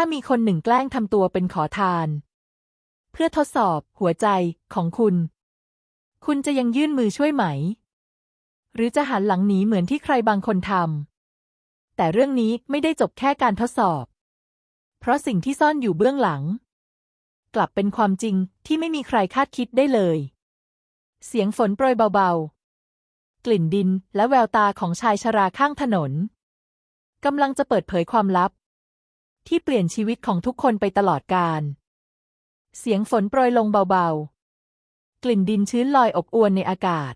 ถ้ามีคนหนึ่งแกล้งทำตัวเป็นขอทาน เพื่อทดสอบหัวใจของคุณ คุณจะยังยื่นมือช่วยไหม หรือจะหันหลังหนีเหมือนที่ใครบางคนทำแต่เรื่องนี้ไม่ได้จบแค่การทดสอบ เพราะสิ่งที่ซ่อนอยู่เบื้องหลัง กลับเป็นความจริงที่ไม่มีใครคาดคิดได้เลย เสียงฝนโปรยเบาๆ กลิ่นดินและแววตาของชายชราข้างถนนกำลังจะเปิดเผยความลับ ที่เปลี่ยนชีวิตของทุกคนไปตลอดกาลเสียงฝนโปรยลงเบาๆ กลิ่นดินชื้นลอยอบอวนในอากาศ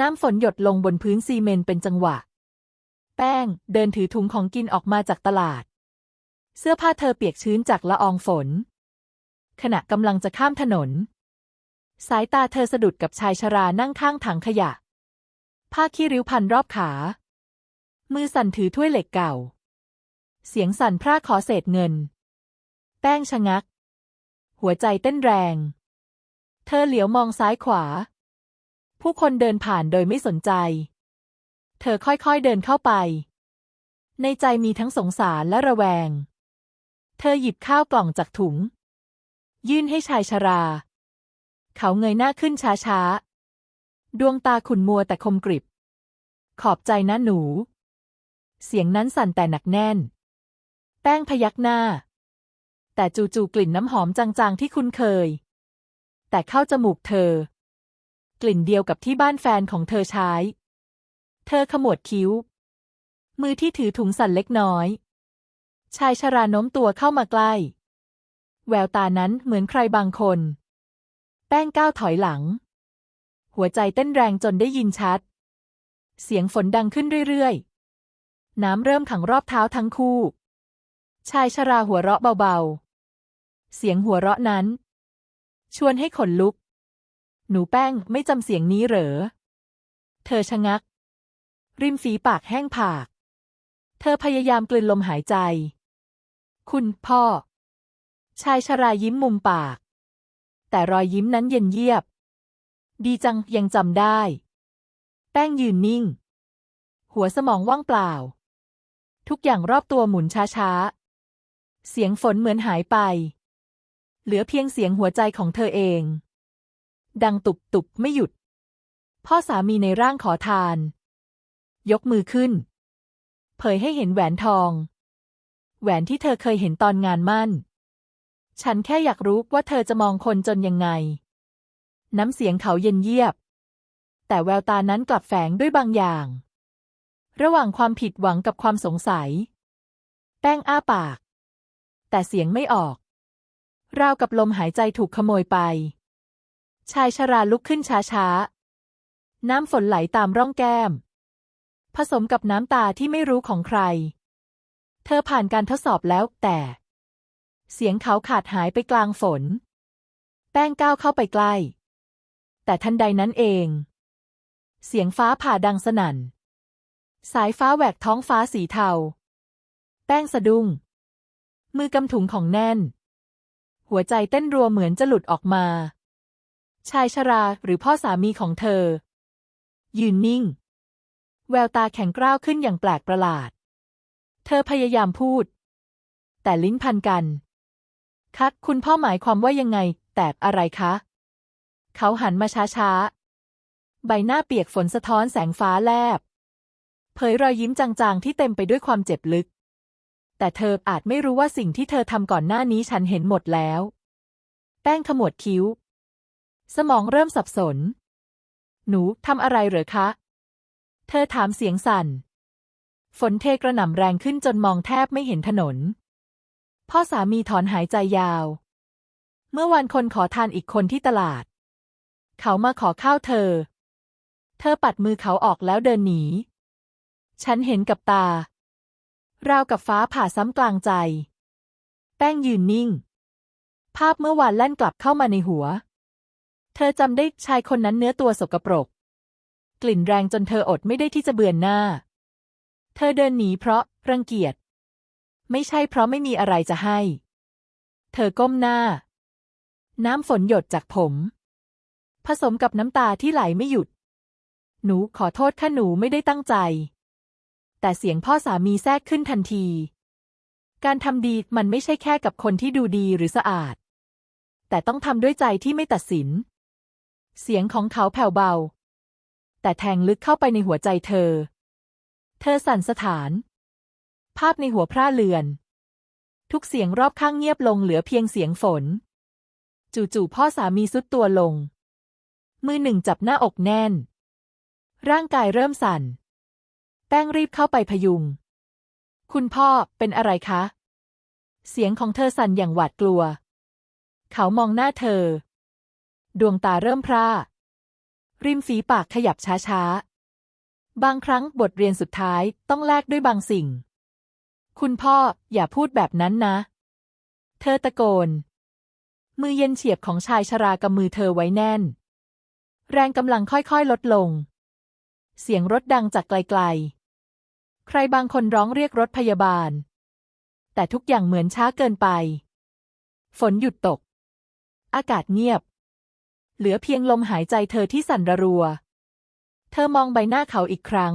น้ำฝนหยดลงบนพื้นซีเมนต์เป็นจังหวะ แป้งเดินถือถุงของกินออกมาจากตลาด เสื้อผ้าเธอเปียกชื้นจากละอองฝน ขณะกำลังจะข้ามถนน สายตาเธอสะดุดกับชายชรานั่งข้างถังขยะ ผ้าขี้ริ้วพันรอบขา มือสั่นถือถ้วยเหล็กเก่า เสียงสั่นพร่าขอเศษเงิน แป้งชะงัก หัวใจเต้นแรง เธอเหลียวมองซ้ายขวา ผู้คนเดินผ่านโดยไม่สนใจ เธอค่อยๆเดินเข้าไป ในใจมีทั้งสงสารและระแวง เธอหยิบข้าวกล่องจากถุง ยื่นให้ชายชรา เขาเงยหน้าขึ้นช้าๆ ดวงตาขุ่นมัวแต่คมกริบ ขอบใจนะหนูเสียงนั้นสั่นแต่หนักแน่น แป้งพยักหน้า แต่จู่ๆกลิ่นน้ำหอมจางๆที่คุ้นเคย แต่เข้าจมูกเธอ กลิ่นเดียวกับที่บ้านแฟนของเธอใช้ เธอขมวดคิ้ว มือที่ถือถุงสั่นเล็กน้อย ชายชราโน้มตัวเข้ามาใกล้ แววตานั้นเหมือนใครบางคน แป้งก้าวถอยหลัง หัวใจเต้นแรงจนได้ยินชัด เสียงฝนดังขึ้นเรื่อยๆ น้ำเริ่มขังรอบเท้าทั้งคู่ ชายชราหัวเราะเบาๆ เสียงหัวเราะนั้น ชวนให้ขนลุก หนูแป้งไม่จำเสียงนี้เหรอ เธอชะงัก ริมฝีปากแห้งผาก เธอพยายามกลืนลมหายใจ คุณพ่อ ชายชรายิ้มมุมปาก แต่รอยยิ้มนั้นเย็นเยียบ ดีจังยังจำได้ แป้งยืนนิ่ง หัวสมองว่างเปล่าทุกอย่างรอบตัวหมุนช้าๆ เสียงฝนเหมือนหายไป เหลือเพียงเสียงหัวใจของเธอเอง ดังตุบตุบไม่หยุด พ่อสามีในร่างขอทาน ยกมือขึ้น เผยให้เห็นแหวนทอง แหวนที่เธอเคยเห็นตอนงานมั่น ฉันแค่อยากรู้ว่าเธอจะมองคนจนยังไง น้ำเสียงเขาเย็นเยียบ แต่แววตานั้นกลับแฝงด้วยบางอย่าง ระหว่างความผิดหวังกับความสงสัย แป้งอ้าปาก แต่เสียงไม่ออก ราวกับลมหายใจถูกขโมยไป ชายชราลุกขึ้นช้าๆ น้ำฝนไหลตามร่องแก้ม ผสมกับน้ำตาที่ไม่รู้ของใคร เธอผ่านการทดสอบแล้วแต่ เสียงเขาขาดหายไปกลางฝน แป้งก้าวเข้าไปใกล้ แต่ทันใดนั้นเอง เสียงฟ้าผ่าดังสนั่น สายฟ้าแหวกท้องฟ้าสีเทา แป้งสะดุ้ง มือกำถุงของแน่น หัวใจเต้นรัวเหมือนจะหลุดออกมา ชายชราหรือพ่อสามีของเธอ ยืนนิ่ง แววตาแข็งกร้าวขึ้นอย่างแปลกประหลาด เธอพยายามพูด แต่ลิ้นพันกันคัดคุณพ่อหมายความว่ายังไง แต่อะไรคะ เขาหันมาช้าๆ ใบหน้าเปียกฝนสะท้อนแสงฟ้าแลบ เผยรอยยิ้มจางๆ ที่เต็มไปด้วยความเจ็บลึก แต่เธออาจไม่รู้ว่าสิ่งที่เธอทำก่อนหน้านี้ฉันเห็นหมดแล้ว แป้งขมวดคิ้ว สมองเริ่มสับสน หนูทำอะไรเหรอคะ เธอถามเสียงสั่น ฝนเทกระหน่ำแรงขึ้นจนมองแทบไม่เห็นถนน พ่อสามีถอนหายใจยาว เมื่อวันคนขอทานอีกคนที่ตลาด เขามาขอข้าวเธอ เธอปัดมือเขาออกแล้วเดินหนี ฉันเห็นกับตา ราวกับฟ้าผ่าซ้ำกลางใจ แป้งยืนนิ่ง ภาพเมื่อวานแล่นกลับเข้ามาในหัว เธอจำได้ชายคนนั้นเนื้อตัวสกปรก กลิ่นแรงจนเธออดไม่ได้ที่จะเบือนหน้า เธอเดินหนีเพราะรังเกียจ ไม่ใช่เพราะไม่มีอะไรจะให้ เธอก้มหน้า น้ำฝนหยดจากผม ผสมกับน้ำตาที่ไหลไม่หยุด หนูขอโทษค่ะหนูไม่ได้ตั้งใจ แต่เสียงพ่อสามีแทรกขึ้นทันที การทำดีมันไม่ใช่แค่กับคนที่ดูดีหรือสะอาด แต่ต้องทำด้วยใจที่ไม่ตัดสิน เสียงของเขาแผ่วเบา แต่แทงลึกเข้าไปในหัวใจเธอ เธอสั่นสถาน ภาพในหัวพร่าเลือน ทุกเสียงรอบข้างเงียบลงเหลือเพียงเสียงฝน จู่ๆพ่อสามีสุดตัวลง มือหนึ่งจับหน้าอกแน่น ร่างกายเริ่มสั่น แป้งรีบเข้าไปพยุง คุณพ่อเป็นอะไรคะ เสียงของเธอสั่นอย่างหวาดกลัว เขามองหน้าเธอ ดวงตาเริ่มพร่า ริมฝีปากขยับช้าๆ บางครั้งบทเรียนสุดท้ายต้องแลกด้วยบางสิ่ง คุณพ่ออย่าพูดแบบนั้นนะ เธอตะโกน มือเย็นเฉียบของชายชรากำมือเธอไว้แน่น แรงกำลังค่อยๆลดลงเสียงรถดังจากไกลๆ ใครบางคนร้องเรียกรถพยาบาล แต่ทุกอย่างเหมือนช้าเกินไป ฝนหยุดตก อากาศเงียบ เหลือเพียงลมหายใจเธอที่สั่นระรัว เธอมองใบหน้าเขาอีกครั้ง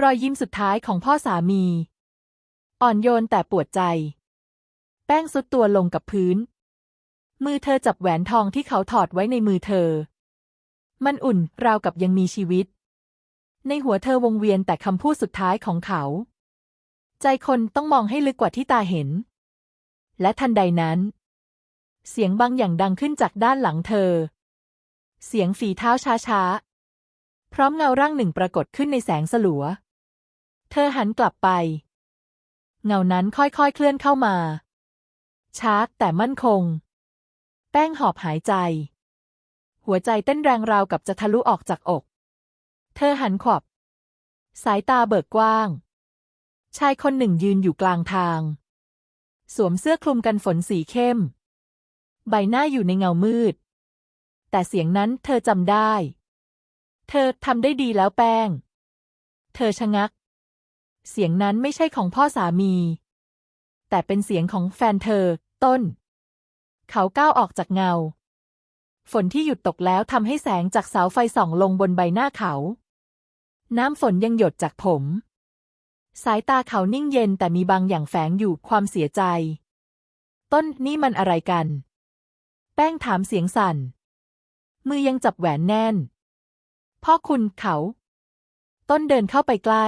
รอยยิ้มสุดท้ายของพ่อสามี อ่อนโยนแต่ปวดใจ แป้งสุดตัวลงกับพื้น มือเธอจับแหวนทองที่เขาถอดไว้ในมือเธอ มันอุ่นราวกับยังมีชีวิต ในหัวเธอวงเวียนแต่คำพูดสุดท้ายของเขา ใจคนต้องมองให้ลึกกว่าที่ตาเห็น และทันใดนั้น เสียงบางอย่างดังขึ้นจากด้านหลังเธอ เสียงฝีเท้าช้าๆ พร้อมเงาร่างหนึ่งปรากฏขึ้นในแสงสลัว เธอหันกลับไป เงานั้นค่อยๆเคลื่อนเข้ามา ช้าแต่มั่นคง แป้งหอบหายใจ หัวใจเต้นแรงราวกับจะทะลุออกจากอก เธอหันขวับ สายตาเบิกกว้าง ชายคนหนึ่งยืนอยู่กลางทาง สวมเสื้อคลุมกันฝนสีเข้ม ใบหน้าอยู่ในเงามืด แต่เสียงนั้นเธอจำได้ เธอทำได้ดีแล้วแป้ง เธอชะงัก เสียงนั้นไม่ใช่ของพ่อสามี แต่เป็นเสียงของแฟนเธอ ต้น เขาก้าวออกจากเงาฝนที่หยุดตกแล้วทำให้แสงจากเสาไฟส่องลงบนใบหน้าเขา น้ำฝนยังหยดจากผม สายตาเขานิ่งเย็นแต่มีบางอย่างแฝงอยู่ความเสียใจ ต้นนี่มันอะไรกัน แป้งถามเสียงสั่น มือยังจับแหวนแน่น พ่อคุณเขา ต้นเดินเข้าไปใกล้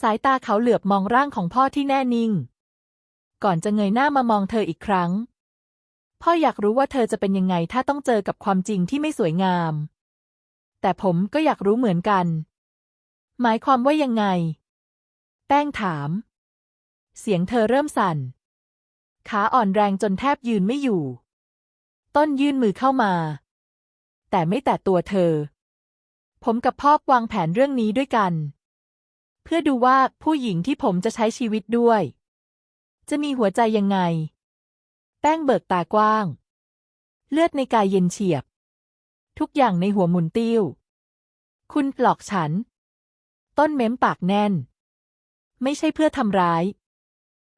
สายตาเขาเหลือบมองร่างของพ่อที่แน่นิ่ง ก่อนจะเงยหน้ามามองเธออีกครั้ง พ่ออยากรู้ว่าเธอจะเป็นยังไงถ้าต้องเจอกับความจริงที่ไม่สวยงามแต่ผมก็อยากรู้เหมือนกัน หมายความว่ายังไง แป้งถาม เสียงเธอเริ่มสั่น ขาอ่อนแรงจนแทบยืนไม่อยู่ ต้นยื่นมือเข้ามา แต่ไม่แตะตัวเธอ ผมกับพ่อวางแผนเรื่องนี้ด้วยกัน เพื่อดูว่าผู้หญิงที่ผมจะใช้ชีวิตด้วย จะมีหัวใจยังไง แป้งเบิกตากว้าง เลือดในกายเย็นเฉียบ ทุกอย่างในหัวหมุนติ้ว คุณหลอกฉัน ต้นเม้มปากแน่น ไม่ใช่เพื่อทำร้าย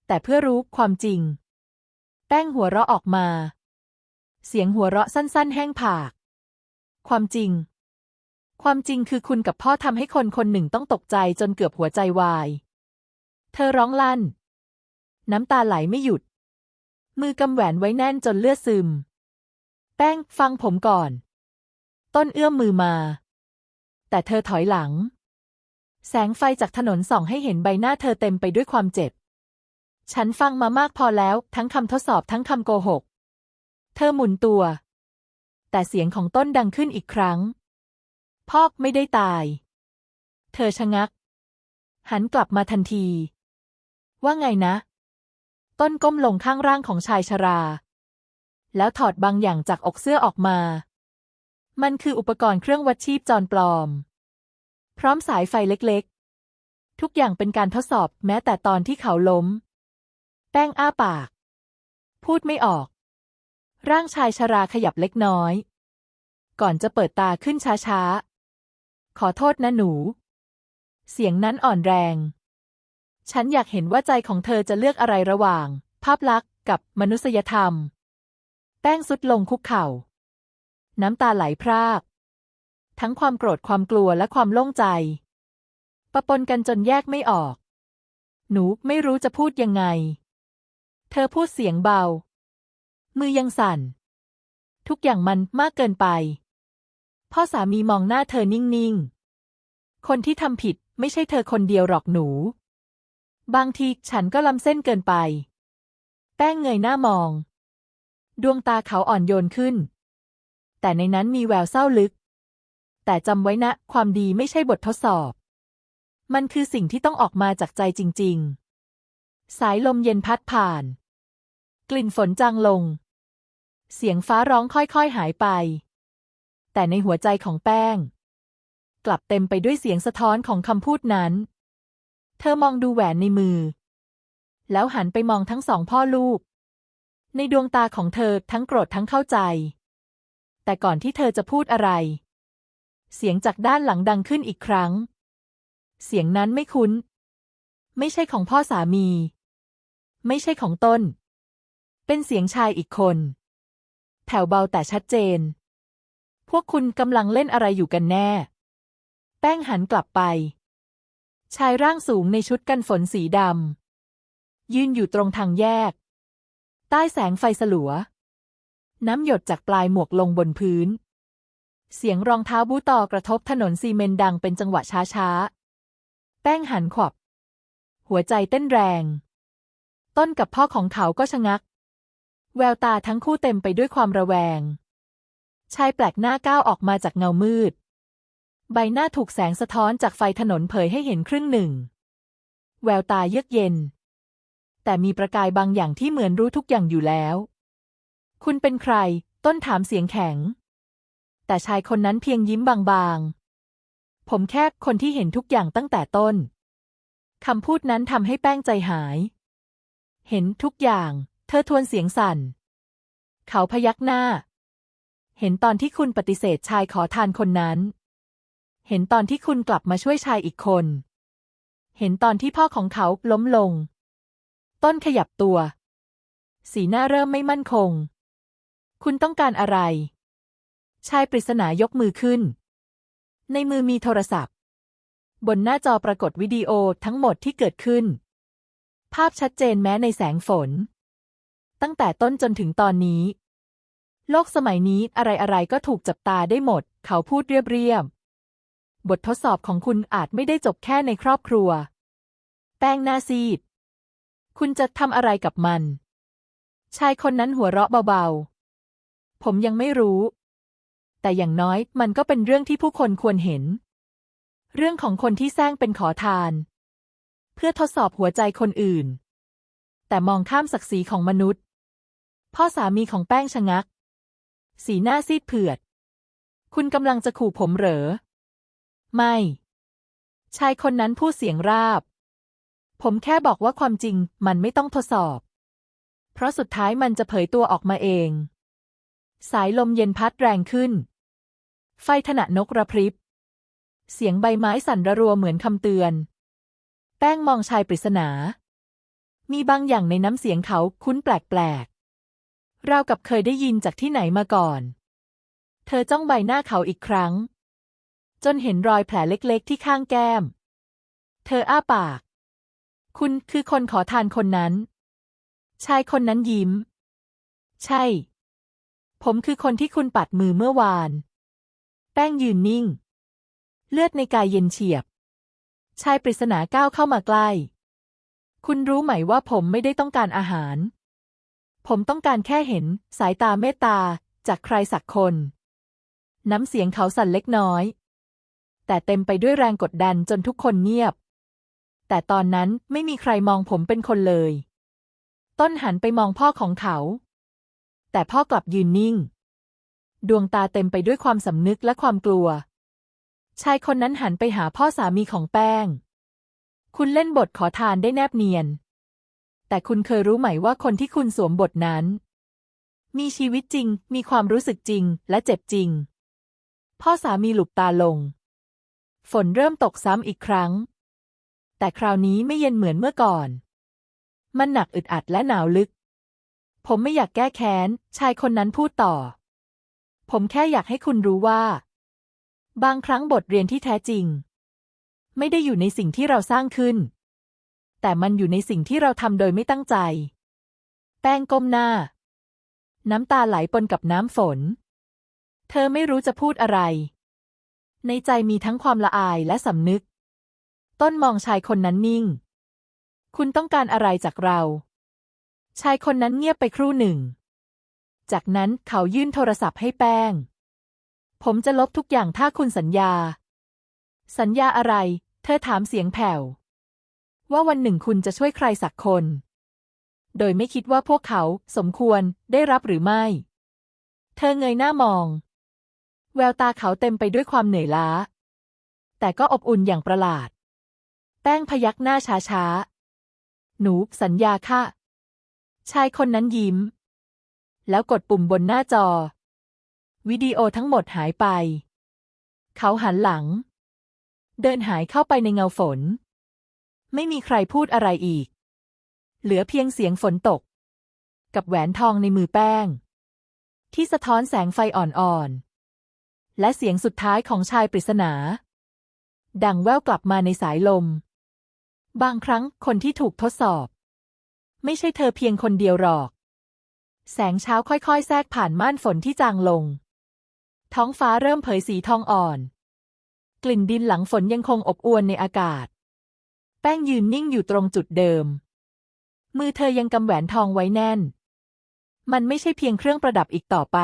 แต่เพื่อรู้ความจริง แป้งหัวเราะออกมา เสียงหัวเราะสั้นๆ แห้งผาก ความจริง ความจริงคือคุณกับพ่อทำให้คนคนหนึ่งต้องตกใจจนเกือบหัวใจวาย เธอร้องลั่น น้ำตาไหลไม่หยุด มือกำแหวนไว้แน่นจนเลือดซึม แป้งฟังผมก่อน ต้นเอื้อมมือมา แต่เธอถอยหลัง แสงไฟจากถนนส่องให้เห็นใบหน้าเธอเต็มไปด้วยความเจ็บ ฉันฟังมามากพอแล้ว ทั้งคำทดสอบทั้งคำโกหก เธอหมุนตัว แต่เสียงของต้นดังขึ้นอีกครั้งพ่อไม่ได้ตาย เธอชะงัก หันกลับมาทันที ว่าไงนะ ต้นก้มลงข้างร่างของชายชรา แล้วถอดบางอย่างจากอกเสื้อออกมา มันคืออุปกรณ์เครื่องวัดชีพจรปลอม พร้อมสายไฟเล็กๆ ทุกอย่างเป็นการทดสอบแม้แต่ตอนที่เขาล้ม แป้งอ้าปาก พูดไม่ออก ร่างชายชราขยับเล็กน้อย ก่อนจะเปิดตาขึ้นช้าๆ ขอโทษนะหนู เสียงนั้นอ่อนแรง ฉันอยากเห็นว่าใจของเธอจะเลือกอะไรระหว่าง ภาพลักษณ์กับมนุษยธรรม แป้งสุดลงคุกเข่า น้ำตาไหลพราก ทั้งความโกรธความกลัวและความโล่งใจปะปนกันจนแยกไม่ออก หนูไม่รู้จะพูดยังไง เธอพูดเสียงเบา มือยังสั่น ทุกอย่างมันมากเกินไป พ่อสามีมองหน้าเธอนิ่งๆ คนที่ทำผิดไม่ใช่เธอคนเดียวหรอกหนู บางทีฉันก็ล้ำเส้นเกินไป แป้งเงยหน้ามอง ดวงตาเขาอ่อนโยนขึ้น แต่ในนั้นมีแววเศร้าลึก แต่จำไว้นะ ความดีไม่ใช่บททดสอบ มันคือสิ่งที่ต้องออกมาจากใจจริง ๆ สายลมเย็นพัดผ่าน กลิ่นฝนจางลง เสียงฟ้าร้องค่อยๆหายไป แต่ในหัวใจของแป้ง กลับเต็มไปด้วยเสียงสะท้อนของคำพูดนั้น เธอมองดูแหวนในมือ แล้วหันไปมองทั้งสองพ่อลูก ในดวงตาของเธอทั้งโกรธทั้งเข้าใจ แต่ก่อนที่เธอจะพูดอะไร เสียงจากด้านหลังดังขึ้นอีกครั้ง เสียงนั้นไม่คุ้น ไม่ใช่ของพ่อสามี ไม่ใช่ของต้น เป็นเสียงชายอีกคน แผ่วเบาแต่ชัดเจน พวกคุณกำลังเล่นอะไรอยู่กันแน่ แป้งหันกลับไป ชายร่างสูงในชุดกันฝนสีดำยืนอยู่ตรงทางแยก ใต้แสงไฟสลัว น้ำหยดจากปลายหมวกลงบนพื้น เสียงรองเท้าบูตอกระทบถนนซีเมนดังเป็นจังหวะช้าๆ แป้งหันขวับ หัวใจเต้นแรง ต้นกับพ่อของเขาก็ชะงัก แววตาทั้งคู่เต็มไปด้วยความระแวง ชายแปลกหน้าก้าวออกมาจากเงามืด ใบหน้าถูกแสงสะท้อนจากไฟถนนเผยให้เห็นครึ่งหนึ่ง แววตาเยือกเย็น แต่มีประกายบางอย่างที่เหมือนรู้ทุกอย่างอยู่แล้ว คุณเป็นใคร ต้นถามเสียงแข็ง แต่ชายคนนั้นเพียงยิ้มบางๆ ผมแค่คนที่เห็นทุกอย่างตั้งแต่ต้น คำพูดนั้นทำให้แป้งใจหาย เห็นทุกอย่าง เธอทวนเสียงสั่น เขาพยักหน้า เห็นตอนที่คุณปฏิเสธชายขอทานคนนั้น เห็นตอนที่คุณกลับมาช่วยชายอีกคน เห็นตอนที่พ่อของเขาล้มลง ต้นขยับตัว สีหน้าเริ่มไม่มั่นคง คุณต้องการอะไร ชายปริศนายกมือขึ้น ในมือมีโทรศัพท์ บนหน้าจอปรากฏวิดีโอทั้งหมดที่เกิดขึ้น ภาพชัดเจนแม้ในแสงฝน ตั้งแต่ต้นจนถึงตอนนี้ โลกสมัยนี้อะไรๆก็ถูกจับตาได้หมด เขาพูดเรียบๆ บททดสอบของคุณอาจไม่ได้จบแค่ในครอบครัว แป้งหน้าซีด คุณจะทำอะไรกับมัน ชายคนนั้นหัวเราะเบาๆ ผมยังไม่รู้ แต่อย่างน้อยมันก็เป็นเรื่องที่ผู้คนควรเห็น เรื่องของคนที่แซงเป็นขอทาน เพื่อทดสอบหัวใจคนอื่น แต่มองข้ามศักดิ์ศรีของมนุษย์ พ่อสามีของแป้งชะงัก สีหน้าซีดเผือด คุณกำลังจะขู่ผมเหรอ ไม่ ชายคนนั้นพูดเสียงราบ ผมแค่บอกว่าความจริงมันไม่ต้องทดสอบ เพราะสุดท้ายมันจะเผยตัวออกมาเองสายลมเย็นพัดแรงขึ้น ไฟถนะนกระพริบ เสียงใบไม้สั่นระรัวเหมือนคำเตือน แป้งมองชายปริศนา มีบางอย่างในน้ำเสียงเขาคุ้นแปลกๆ ราวกับเคยได้ยินจากที่ไหนมาก่อน เธอจ้องใบหน้าเขาอีกครั้ง จนเห็นรอยแผลเล็กๆที่ข้างแก้ม เธออ้าปาก คุณคือคนขอทานคนนั้น ชายคนนั้นยิ้ม ใช่ ผมคือคนที่คุณปัดมือเมื่อวาน แป้งยืนนิ่ง เลือดในกายเย็นเฉียบ ชายปริศนาก้าวเข้ามาใกล้ คุณรู้ไหมว่าผมไม่ได้ต้องการอาหาร ผมต้องการแค่เห็นสายตาเมตตาจากใครสักคน น้ำเสียงเขาสั่นเล็กน้อย แต่เต็มไปด้วยแรงกดดันจนทุกคนเงียบ แต่ตอนนั้นไม่มีใครมองผมเป็นคนเลย ต้นหันไปมองพ่อของเขา แต่พ่อกลับยืนนิ่ง ดวงตาเต็มไปด้วยความสำนึกและความกลัว ชายคนนั้นหันไปหาพ่อสามีของแป้ง คุณเล่นบทขอทานได้แนบเนียน แต่คุณเคยรู้ไหมว่าคนที่คุณสวมบทนั้น มีชีวิตจริง มีความรู้สึกจริง และเจ็บจริง พ่อสามีหลุบตาลง ฝนเริ่มตกซ้ำอีกครั้ง แต่คราวนี้ไม่เย็นเหมือนเมื่อก่อน มันหนักอึดอัดและหนาวลึก ผมไม่อยากแก้แค้น ชายคนนั้นพูดต่อ ผมแค่อยากให้คุณรู้ว่า บางครั้งบทเรียนที่แท้จริง ไม่ได้อยู่ในสิ่งที่เราสร้างขึ้น แต่มันอยู่ในสิ่งที่เราทำโดยไม่ตั้งใจ แป้งก้มหน้า น้ำตาไหลปนกับน้ำฝน เธอไม่รู้จะพูดอะไร ในใจมีทั้งความละอายและสำนึก ต้นมองชายคนนั้นนิ่ง คุณต้องการอะไรจากเรา ชายคนนั้นเงียบไปครู่หนึ่ง จากนั้นเขายื่นโทรศัพท์ให้แป้ง ผมจะลบทุกอย่างถ้าคุณสัญญา สัญญาอะไร เธอถามเสียงแผ่ว ว่าวันหนึ่งคุณจะช่วยใครสักคน โดยไม่คิดว่าพวกเขาสมควรได้รับหรือไม่ เธอเงยหน้ามอง แววตาเขาเต็มไปด้วยความเหนื่อยล้า แต่ก็อบอุ่นอย่างประหลาด แป้งพยักหน้าช้าๆ หนูสัญญาค่ะ ชายคนนั้นยิ้ม แล้วกดปุ่มบนหน้าจอ วิดีโอทั้งหมดหายไป เขาหันหลัง เดินหายเข้าไปในเงาฝน ไม่มีใครพูดอะไรอีก เหลือเพียงเสียงฝนตก กับแหวนทองในมือแป้ง ที่สะท้อนแสงไฟอ่อนๆ และเสียงสุดท้ายของชายปริศนา ดังแว่วกลับมาในสายลม บางครั้งคนที่ถูกทดสอบ ไม่ใช่เธอเพียงคนเดียวหรอก แสงเช้าค่อยๆ แทรกผ่านม่านฝนที่จางลง ท้องฟ้าเริ่มเผยสีทองอ่อน กลิ่นดินหลังฝนยังคงอบอวลในอากาศ แป้งยืนนิ่งอยู่ตรงจุดเดิม มือเธอยังกำแหวนทองไว้แน่น มันไม่ใช่เพียงเครื่องประดับอีกต่อไป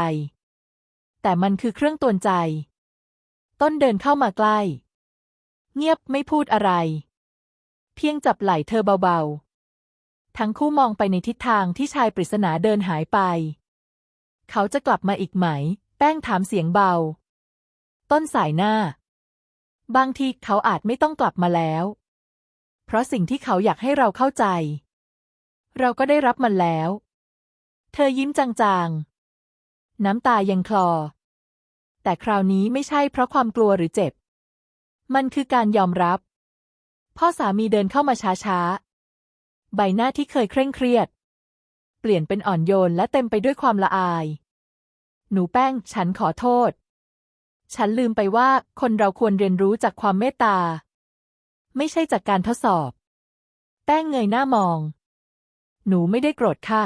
แต่มันคือเครื่องตวนใจ ต้นเดินเข้ามาใกล้ เงียบไม่พูดอะไร เพียงจับไหล่เธอเบาๆ ทั้งคู่มองไปในทิศทางที่ชายปริศนาเดินหายไป เขาจะกลับมาอีกไหม แป้งถามเสียงเบา ต้นสายหน้า บางทีเขาอาจไม่ต้องกลับมาแล้ว เพราะสิ่งที่เขาอยากให้เราเข้าใจ เราก็ได้รับมันแล้ว เธอยิ้มจางๆ น้ำตายังคลอ แต่คราวนี้ไม่ใช่เพราะความกลัวหรือเจ็บ มันคือการยอมรับ พ่อสามีเดินเข้ามาช้าๆ ใบหน้าที่เคยเคร่งเครียด เปลี่ยนเป็นอ่อนโยนและเต็มไปด้วยความละอาย หนูแป้ง ฉันขอโทษ ฉันลืมไปว่าคนเราควรเรียนรู้จากความเมตตา ไม่ใช่จากการทดสอบ แป้งเงยหน้ามอง หนูไม่ได้โกรธค่ะ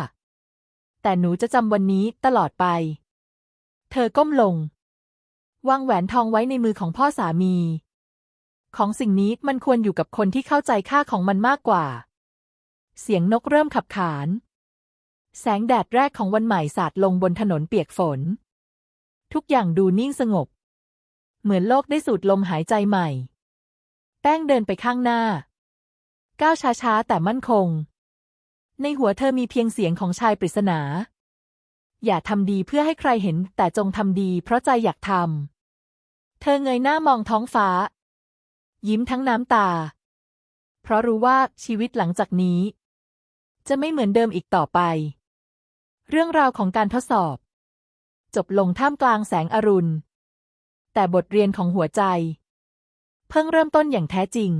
แต่หนูจะจำวันนี้ตลอดไป เธอก้มลง วางแหวนทองไว้ในมือของพ่อสามี ของสิ่งนี้มันควรอยู่กับคนที่เข้าใจค่าของมันมากกว่า เสียงนกเริ่มขับขาน แสงแดดแรกของวันใหม่สาดลงบนถนนเปียกฝน ทุกอย่างดูนิ่งสงบ เหมือนโลกได้สูดลมหายใจใหม่ แป้งเดินไปข้างหน้า ก้าวช้าๆ แต่มั่นคง ในหัวเธอมีเพียงเสียงของชายปริศนา อย่าทำดีเพื่อให้ใครเห็น แต่จงทำดีเพราะใจอยากทำ เธอเงยหน้ามองท้องฟ้า ยิ้มทั้งน้ำตา เพราะรู้ว่าชีวิตหลังจากนี้ จะไม่เหมือนเดิมอีกต่อไป เรื่องราวของการทดสอบ จบลงท่ามกลางแสงอรุณ แต่บทเรียนของหัวใจ เพิ่งเริ่มต้นอย่างแท้จริง